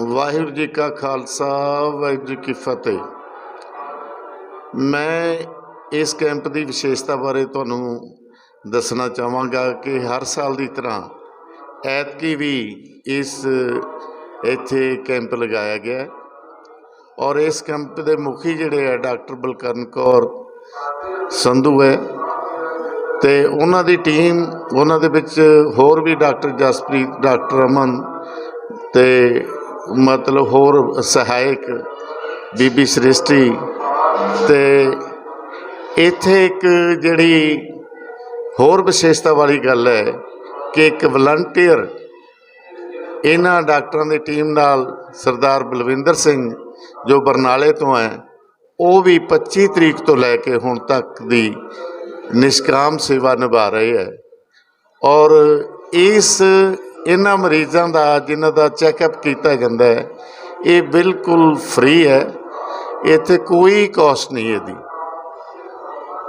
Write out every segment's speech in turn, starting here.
ਵਾਹਿਗੁਰੂ ਜੀ ਕਾ ਖਾਲਸਾ, ਵਾਹਿਗੁਰੂ ਜੀ ਕੀ ਫਤਿਹ। ਮੈਂ ਇਸ ਕੈਂਪ ਦੀ ਵਿਸ਼ੇਸ਼ਤਾ ਬਾਰੇ ਤੁਹਾਨੂੰ ਦੱਸਣਾ ਚਾਹਾਂਗਾ ਕਿ ਹਰ ਸਾਲ ਦੀ ਤਰ੍ਹਾਂ ਐਤਕੀ ਵੀ ਇਸ, ਇੱਥੇ ਕੈਂਪ ਲਗਾਇਆ ਗਿਆ ਔਰ ਇਸ ਕੈਂਪ ਦੇ ਮੁਖੀ ਜਿਹੜੇ ਹੈ ਡਾਕਟਰ ਬਲਕਰਨ ਕੌਰ ਸੰਧੂ ਹੈ। ਤੇ ਉਹਨਾਂ ਦੀ ਟੀਮ, ਉਹਨਾਂ ਦੇ ਵਿੱਚ ਹੋਰ ਵੀ ਡਾਕਟਰ ਜਸਪ੍ਰੀਤ, ਡਾਕਟਰ ਅਮਨ ਤੇ ਮਤਲਬ ਹੋਰ ਸਹਾਇਕ ਬੀਬੀ ਸ੍ਰਿਸ਼ਟੀ ਤੇ ਇੱਥੇ ਇੱਕ ਜਿਹੜੀ ਹੋਰ ਵਿਸ਼ੇਸ਼ਤਾ ਵਾਲੀ ਗੱਲ ਹੈ ਕਿ ਇੱਕ ਵਲੰਟੀਅਰ ਇਹਨਾਂ ਡਾਕਟਰਾਂ ਦੀ ਟੀਮ ਨਾਲ ਸਰਦਾਰ ਬਲਵਿੰਦਰ ਸਿੰਘ ਜੋ ਬਰਨਾਲੇ ਤੋਂ ਹੈ, ਉਹ ਵੀ 25 ਤਰੀਕ ਤੋਂ ਲੈ ਕੇ ਹੁਣ ਤੱਕ ਦੀ ਨਿਸ਼ਕਾਮ ਸੇਵਾ ਨਿਭਾ ਰਹੇ ਹੈ। ਔਰ ਇਸ ਇਹਨਾਂ ਮਰੀਜ਼ਾਂ ਦਾ, ਜਿਨ੍ਹਾਂ ਦਾ ਚੈੱਕਅਪ ਕੀਤਾ ਜਾਂਦਾ ਹੈ, ਇਹ ਬਿਲਕੁਲ ਫ੍ਰੀ ਹੈ। ਇੱਥੇ ਕੋਈ ਕਾਸਟ ਨਹੀਂ ਇਹਦੀ।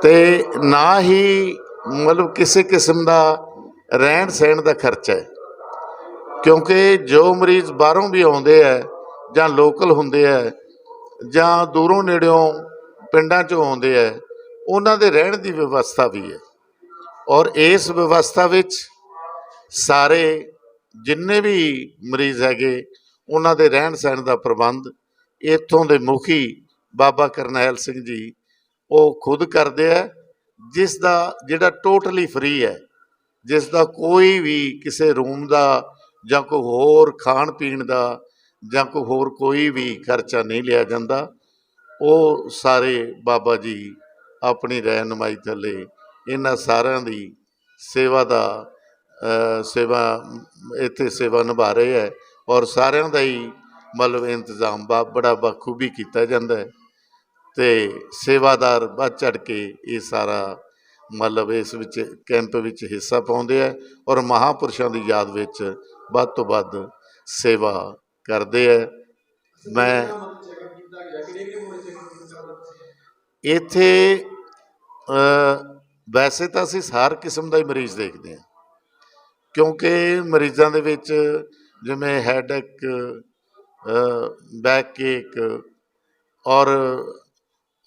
ਤੇ ਨਾ ਹੀ ਮਤਲਬ ਕਿਸੇ ਕਿਸਮ ਦਾ ਰਹਿਣ ਸਹਿਣ ਦਾ ਖਰਚਾ ਹੈ। ਕਿਉਂਕਿ ਜੋ ਮਰੀਜ਼ ਬਾਹਰੋਂ ਵੀ ਆਉਂਦੇ ਆ ਜਾਂ ਲੋਕਲ ਹੁੰਦੇ ਆ ਜਾਂ ਦੂਰੋਂ ਨੇੜਿਓਂ ਪਿੰਡਾਂ ਚੋਂ ਆਉਂਦੇ ਆ ਉਹਨਾਂ ਦੇ ਰਹਿਣ ਦੀ ਵਿਵਸਥਾ ਵੀ ਹੈ। ਔਰ ਇਸ ਵਿਵਸਥਾ ਵਿੱਚ ਸਾਰੇ ਜਿੰਨੇ ਵੀ ਮਰੀਜ਼ ਹੈਗੇ, ਉਹਨਾਂ ਦੇ ਰਹਿਣ ਸਹਿਣ ਦਾ ਪ੍ਰਬੰਧ ਇੱਥੋਂ ਦੇ ਮੁਖੀ ਬਾਬਾ ਕਰਨੈਲ ਸਿੰਘ ਜੀ, ਉਹ ਖੁਦ ਕਰਦੇ ਆ, ਜਿਸ ਦਾ ਜਿਹੜਾ ਟੋਟਲੀ ਫ੍ਰੀ ਹੈ, ਜਿਸ ਦਾ ਕੋਈ ਵੀ ਕਿਸੇ ਰੂਮ ਦਾ ਜਾਂ ਕੋਈ ਹੋਰ ਖਾਣ ਪੀਣ ਦਾ ਜਾਂ ਕੋਈ ਹੋਰ ਕੋਈ ਵੀ ਖਰਚਾ ਨਹੀਂ ਲਿਆ ਜਾਂਦਾ, ਉਹ ਸਾਰੇ ਬਾਬਾ ਜੀ ਆਪਣੀ ਰਹਿਨਮਾਈ ਥੱਲੇ ਇਹਨਾਂ ਸਾਰਿਆਂ ਦੀ ਸੇਵਾ ਦਾ ਸੇਵਾ ਇੱਥੇ ਸੇਵਾ ਨਿਭਾ ਰਹੇ ਹੈ ਔਰ ਸਾਰਿਆਂ ਦਾ ਹੀ ਮਤਲਬ ਇੰਤਜ਼ਾਮ ਬਾ ਬੜਾ ਬਖੂਬੀ ਕੀਤਾ ਜਾਂਦਾ ਹੈ ਤੇ ਸੇਵਾਦਾਰ ਵੱਧ ਚੜ ਕੇ ਇਹ ਸਾਰਾ ਮਤਲਬ ਇਸ ਵਿੱਚ ਕੈਂਪ ਵਿੱਚ ਹਿੱਸਾ ਪਾਉਂਦੇ ਆ ਔਰ ਮਹਾਪੁਰਸ਼ਾਂ ਦੀ ਯਾਦ ਵਿੱਚ ਵੱਧ ਤੋਂ ਵੱਧ ਸੇਵਾ ਕਰਦੇ ਆ ਮੈਂ ਇੱਥੇ ਵੈਸੇ ਤਾਂ ਅਸੀਂ ਹਰ ਕਿਸਮ ਦਾ ਹੀ ਮਰੀਜ਼ ਦੇਖਦੇ ਹਾਂ। ਕਿਉਂਕਿ ਮਰੀਜ਼ਾਂ ਦੇ ਵਿੱਚ ਜਿਵੇਂ ਹੈਡੇਕ ਬੈਕ ਏਕ ਔਰ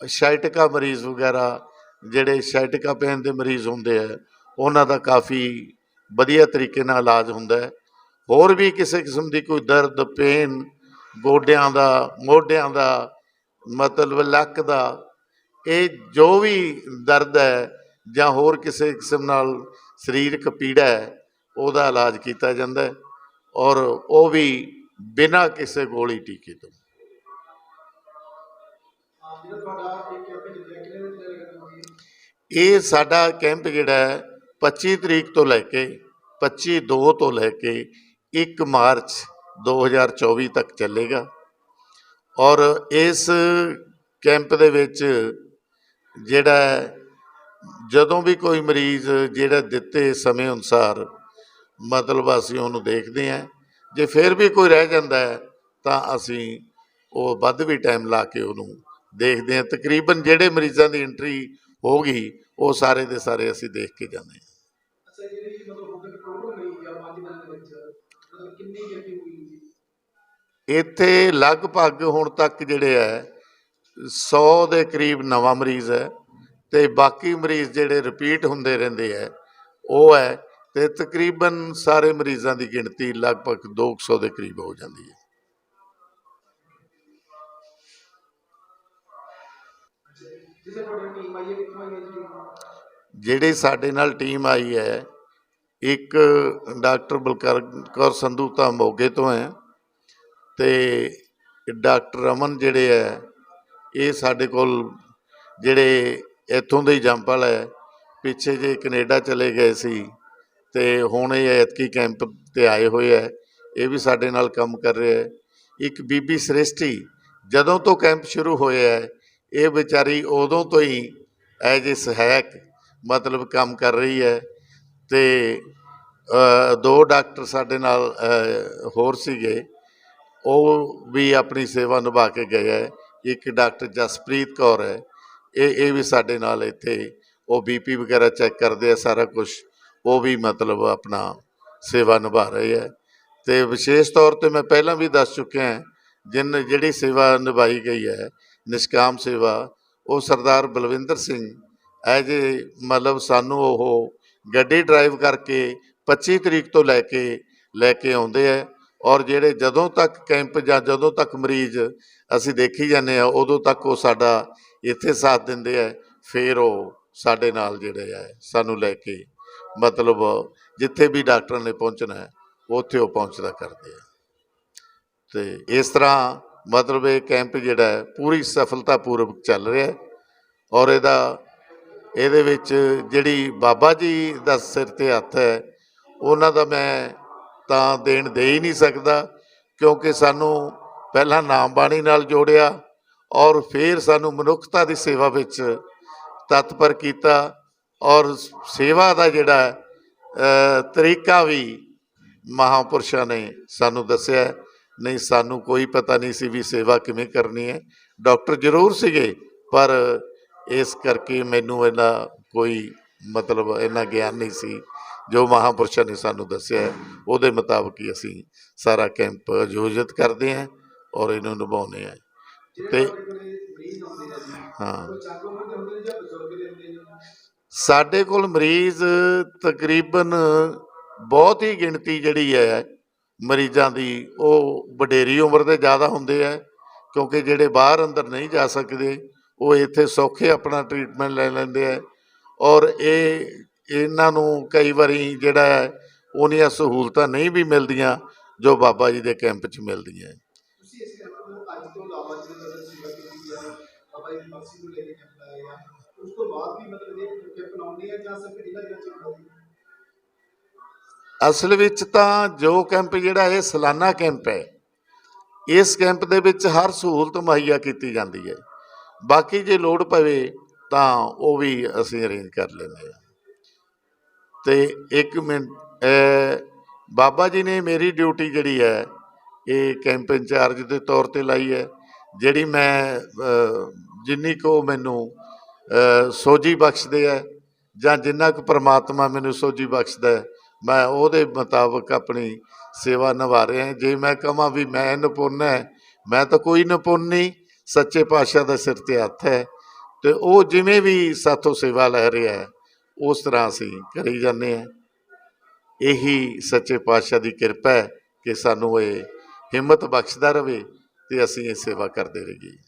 ਸ਼ਾਇਟਿਕਾ ਮਰੀਜ਼ ਵਗੈਰਾ ਜਿਹੜੇ ਸ਼ਾਇਟਿਕਾ ਪੇਨ ਦੇ ਮਰੀਜ਼ ਹੁੰਦੇ ਆ, ਉਹਨਾਂ ਦਾ ਕਾਫੀ ਵਧੀਆ ਤਰੀਕੇ ਨਾਲ ਇਲਾਜ ਹੁੰਦਾ ਹੈ। ਹੋਰ ਵੀ ਕਿਸੇ ਕਿਸਮ ਦੀ ਕੋਈ ਦਰਦ ਪੇਨ ਗੋਡਿਆਂ ਦਾ, ਮੋਢਿਆਂ ਦਾ, ਮਤਲਬ ਲੱਕ ਦਾ ਇਹ ਜੋ ਵੀ ਦਰਦ ਹੈ ਜਾਂ ਹੋਰ ਕਿਸੇ ਕਿਸਮ ਨਾਲ ਸਰੀਰਕ ਪੀੜਾ ਹੈ, ਉਹਦਾ ਇਲਾਜ ਕੀਤਾ ਜਾਂਦਾ ਹੈ ਔਰ ਉਹ ਵੀ ਬਿਨਾਂ ਕਿਸੇ ਗੋਲੀ ਟੀਕੇ ਤੋਂ। ਇਹ ਸਾਡਾ ਕੈਂਪ ਜਿਹੜਾ ਹੈ 25 ਤਰੀਕ ਤੋਂ ਲੈ ਕੇ 25 2 ਤੋਂ ਲੈ ਕੇ 1 ਮਾਰਚ 2024 ਤੱਕ ਚੱਲੇਗਾ ਔਰ ਇਸ ਕੈਂਪ ਦੇ ਵਿੱਚ ਜਿਹੜਾ ਜਦੋਂ ਵੀ ਕੋਈ ਮਰੀਜ਼ ਜਿਹੜਾ ਦਿੱਤੇ ਸਮੇਂ ਅਨੁਸਾਰ ਮਤਲਬ ਅਸੀਂ ਉਹਨੂੰ ਦੇਖਦੇ ਹਾਂ ਜੇ ਫਿਰ ਵੀ ਕੋਈ ਰਹਿ ਜਾਂਦਾ ਹੈ ਤਾਂ ਅਸੀਂ ਉਹ ਵੱਧ ਵੀ ਟਾਈਮ ਲਾ ਕੇ ਉਹਨੂੰ ਦੇਖਦੇ ਹਾਂ। ਤਕਰੀਬਨ ਜਿਹੜੇ ਮਰੀਜ਼ਾਂ ਦੀ ਐਂਟਰੀ ਹੋ ਗਈ ਉਹ ਸਾਰੇ ਦੇ ਸਾਰੇ ਅਸੀਂ ਦੇਖ ਕੇ ਜਾਂਦੇ ਹਾਂ। ਅੱਛਾ ਜਿਹੜੀ ਮਤਲਬ ਹੁਣ ਤੱਕ ਟੋਟਲ ਹੋਈ ਆ ਪੰਜ ਦਿਨਾਂ ਦੇ ਵਿੱਚ ਮਤਲਬ ਕਿੰਨੀ ਗਿਣਤੀ ਹੋਈ ਜੀ ਇੱਥੇ ਲਗਭਗ ਹੁਣ ਤੱਕ ਜਿਹੜੇ ਹੈ 100 ਦੇ ਕਰੀਬ ਨਵਾਂ ਮਰੀਜ਼ ਹੈ ਤੇ ਬਾਕੀ ਮਰੀਜ਼ ਜਿਹੜੇ ਰਿਪੀਟ ਹੁੰਦੇ ਰਹਿੰਦੇ ਹੈ, ਉਹ ਹੈ ਤੇ ਤਕਰੀਬਨ ਸਾਰੇ ਮਰੀਜ਼ਾਂ ਦੀ ਗਿਣਤੀ ਲਗਭਗ 200 ਦੇ ਕਰੀਬ ਹੋ ਜਾਂਦੀ ਹੈ। ਜਿਸੇ ਜਿਹੜੀ ਸਾਡੇ ਨਾਲ ਟੀਮ ਆਈ ਹੈ, ਇੱਕ ਡਾਕਟਰ ਬਲਕਰ ਕੌਰ ਸੰਧੂ ਤਾਂ ਮੋਗੇ ਤੋਂ ਹੈ ਤੇ ਡਾਕਟਰ ਰਮਨ ਜਿਹੜੇ ਹੈ ਇਹ ਸਾਡੇ ਕੋਲ ਜਿਹੜੇ ਇੱਥੋਂ ਦੇ ਹੀ ਜੰਪਲ ਹੈ, ਪਿੱਛੇ ਜੇ ਕੈਨੇਡਾ ਚਲੇ ਗਏ ਸੀ ਤੇ ਹੁਣ ਇਹ ਐਤਕੀ ਕੈਂਪ ਤੇ ਆਏ ਹੋਏ ਹੈ, ਇਹ ਵੀ ਸਾਡੇ ਨਾਲ ਕੰਮ ਕਰ ਰਿਹਾ ਹੈ। ਇੱਕ ਬੀਬੀ ਸ੍ਰਿਸ਼ਟੀ ਜਦੋਂ ਤੋਂ ਕੈਂਪ ਸ਼ੁਰੂ ਹੋਇਆ ਹੈ, ਇਹ ਵਿਚਾਰੀ ਉਦੋਂ ਤੋਂ ਹੀ ਐਜ ਏ ਸਹਾਇਕ ਮਤਲਬ ਕੰਮ ਕਰ ਰਹੀ ਹੈ ਤੇ ਦੋ ਡਾਕਟਰ ਸਾਡੇ ਨਾਲ ਹੋਰ ਸੀਗੇ, ਉਹ ਵੀ ਆਪਣੀ ਸੇਵਾ ਨਿਭਾ ਕੇ ਗਏ ਹੈ। ਇੱਕ ਡਾਕਟਰ ਜਸਪ੍ਰੀਤ ਕੌਰ ਹੈ। ਇਹ ਇਹ ਵੀ ਸਾਡੇ ਨਾਲ ਇੱਥੇ ਉਹ ਬੀਪੀ ਵਗੈਰਾ ਚੈੱਕ ਕਰਦੇ ਆ, ਸਾਰਾ ਕੁਝ ਉਹ ਵੀ ਮਤਲਬ ਆਪਣਾ ਸੇਵਾ ਨਿਭਾ ਰਹੇ ਹੈ। ਤੇ ਵਿਸ਼ੇਸ਼ ਤੌਰ ਤੇ ਮੈਂ ਪਹਿਲਾਂ ਵੀ ਦੱਸ ਚੁੱਕਿਆ ਹਾਂ, ਜਿਨ, ਜਿਹੜੀ ਸੇਵਾ ਨਿਭਾਈ ਗਈ ਹੈ, ਨਿਸ਼ਕਾਮ ਸੇਵਾ, ਉਹ ਸਰਦਾਰ ਬਲਵਿੰਦਰ ਸਿੰਘ ਐਜ ਮਤਲਬ ਸਾਨੂੰ ਉਹ ਗੱਡੀ ਡਰਾਈਵ ਕਰਕੇ 25 ਤਰੀਕ ਤੋਂ ਲੈ ਕੇ ਲੈ ਕੇ ਆਉਂਦੇ ਹੈ। ਔਰ ਜਿਹੜੇ ਜਦੋਂ ਤੱਕ ਕੈਂਪ ਜਾਂ ਜਦੋਂ ਤੱਕ ਮਰੀਜ਼ ਅਸੀਂ ਦੇਖੀ ਜਾਂਦੇ ਆ ਉਦੋਂ ਤੱਕ ਉਹ ਸਾਡਾ ਇੱਥੇ ਸਾਥ ਦਿੰਦੇ ਹੈ ਫਿਰ ਉਹ ਸਾਡੇ ਨਾਲ ਜਿਹੜੇ ਹੈ ਸਾਨੂੰ ਲੈ ਕੇ ਮਤਲਬ ਜਿੱਥੇ ਵੀ ਡਾਕਟਰ ਨੇ ਪਹੁੰਚਣਾ ਹੈ, ਉੱਥੇ ਉਹ ਪਹੁੰਚਦਾ ਕਰਦੇ ਆ। ਤੇ ਇਸ ਤਰ੍ਹਾਂ ਮਤਲਬ ਇਹ ਕੈਂਪ ਜਿਹੜਾ ਹੈ, ਪੂਰੀ ਸਫਲਤਾਪੂਰਵਕ ਚੱਲ ਰਿਹਾ ਹੈ ਔਰ ਇਹਦਾ, ਇਹਦੇ ਵਿੱਚ ਜਿਹੜੀ ਬਾਬਾ ਜੀ ਦਾ ਸਿਰ ਤੇ ਹੱਥ ਹੈ, ਉਹਨਾਂ ਦਾ ਮੈਂ ਤਾਂ ਦੇਣ ਦੇ ਹੀ ਨਹੀਂ ਸਕਦਾ, ਕਿਉਂਕਿ ਸਾਨੂੰ ਪਹਿਲਾਂ ਨਾਮ ਬਾਣੀ ਨਾਲ ਜੋੜਿਆ ਔਰ ਫਿਰ ਸਾਨੂੰ ਮਨੁੱਖਤਾ ਦੀ ਸੇਵਾ ਵਿੱਚ ਤਤਪਰ ਕੀਤਾ ਔਰ ਸੇਵਾ ਦਾ ਜਿਹੜਾ ਤਰੀਕਾ ਵੀ ਮਹਾਪੁਰਸ਼ਾਂ ਨੇ ਸਾਨੂੰ ਦੱਸਿਆ। ਨਹੀਂ, ਸਾਨੂੰ ਕੋਈ ਪਤਾ ਨਹੀਂ ਸੀ ਵੀ ਸੇਵਾ ਕਿਵੇਂ ਕਰਨੀ ਹੈ। ਡਾਕਟਰ ਜ਼ਰੂਰ ਸੀਗੇ, ਪਰ ਇਸ ਕਰਕੇ ਮੈਨੂੰ ਇਹਨਾਂ ਕੋਈ ਮਤਲਬ, ਇਹਨਾਂ ਗਿਆਨ ਨਹੀਂ ਸੀ। ਜੋ ਮਹਾਪੁਰਸ਼ਾਂ ਨੇ ਸਾਨੂੰ ਦੱਸਿਆ ਹੈ, ਉਹਦੇ ਮੁਤਾਬਕ ਹੀ ਅਸੀਂ ਸਾਰਾ ਕੈਂਪ ਆਯੋਜਿਤ ਕਰਦੇ ਹਾਂ ਔਰ ਇਹਨੂੰ ਨਿਭਾਉਂਦੇ ਹਾਂ। ਜਿਹੜੇ ਤੇ- ਹਾਂ। ਸਾਡੇ ਕੋਲ ਮਰੀਜ਼ ਤਕਰੀਬਨ ਬਹੁਤ ਹੀ ਗਿਣਤੀ ਜਿਹੜੀ ਹੈ ਮਰੀਜ਼ਾਂ ਦੀ ਉਹ ਵਡੇਰੀ ਉਮਰ ਦੇ ਜ਼ਿਆਦਾ ਹੁੰਦੇ ਆ ਕਿਉਂਕਿ ਜਿਹੜੇ ਬਾਹਰ ਅੰਦਰ ਨਹੀਂ ਜਾ ਸਕਦੇ ਉਹ ਇੱਥੇ ਸੌਖੇ ਆਪਣਾ ਟ੍ਰੀਟਮੈਂਟ ਲੈ ਲੈਂਦੇ ਆ ਔਰ ਇਹ ਇਹਨਾਂ ਨੂੰ ਕਈ ਵਾਰੀ ਜਿਹੜਾ ਉਹਨੀਆਂ ਸਹੂਲਤਾਂ ਨਹੀਂ ਵੀ ਮਿਲਦੀਆਂ ਜੋ ਬਾਬਾ ਜੀ ਦੇ ਕੈਂਪ 'ਚ ਮਿਲਦੀਆਂ। ਅਸਲ ਵਿੱਚ ਤਾਂ ਜੋ ਕੈਂਪ ਜਿਹੜਾ ਇਹ ਸਾਲਾਨਾ ਕੈਂਪ ਹੈ ਇਸ ਕੈਂਪ ਦੇ ਵਿੱਚ ਹਰ ਸਹੂਲਤ ਮੁਹੱਈਆ ਕੀਤੀ ਜਾਂਦੀ ਹੈ। ਬਾਕੀ ਜੇ ਲੋੜ ਪਵੇ ਤਾਂ ਉਹ ਵੀ ਅਸੀਂ ਅਰੇਂਜ ਕਰ ਲੈਂਦੇ ਹਾਂ। ਤੇ ਇੱਕ ਮਿੰਟ ਬਾਬਾ ਜੀ ਨੇ ਮੇਰੀ ਡਿਊਟੀ ਜਿਹੜੀ ਹੈ ਇਹ ਕੈਂਪ ਇੰਚਾਰਜ ਦੇ ਤੌਰ ਤੇ ਲਾਈ ਹੈ ਜਿਹੜੀ ਮੈਂ ਅਹ, ਜਿੰਨੀ ਕੋ ਮੈਨੂੰ ਅਹ, ਸੋਝੀ ਬਖਸ਼ਦੇ ਹੈ ਜਾਂ ਜਿੰਨਾ ਕੁ ਪ੍ਰਮਾਤਮਾ ਮੈਨੂੰ ਸੋਝੀ ਬਖਸ਼ਦਾ ਹੈ ਮੈਂ ਉਹਦੇ ਮੁਤਾਬਕ ਆਪਣੀ ਸੇਵਾ ਨਿਭਾ ਰਿਹਾ ਜੇ ਮੈਂ ਕਹਾਂ ਵੀ ਮੈਂ ਨਿਪੁੰਨ ਹੈ ਮੈਂ ਤਾਂ ਕੋਈ ਨਿਪੁੰਨ ਨਹੀਂ ਸੱਚੇ ਪਾਤਸ਼ਾਹ ਦਾ ਸਿਰ ਤੇ ਹੱਥ ਹੈ ਤੇ ਉਹ ਜਿਵੇਂ ਵੀ ਸਾਥੋਂ ਸੇਵਾ ਲੈ ਰਿਹਾ ਹੈ ਉਸ ਤਰ੍ਹਾਂ ਅਸੀਂ ਕਰੀ ਜਾਂਦੇ ਹਾਂ। ਇਹੀ ਸੱਚੇ ਪਾਤਸ਼ਾਹ ਦੀ ਕਿਰਪਾ ਹੈ ਕਿ ਸਾਨੂੰ ਇਹ ਹਿੰਮਤ ਬਖਸ਼ਦਾ ਰਵੇ ਤੇ ਅਸੀਂ ਇਹ ਸੇਵਾ ਕਰਦੇ ਰਹੀਏ।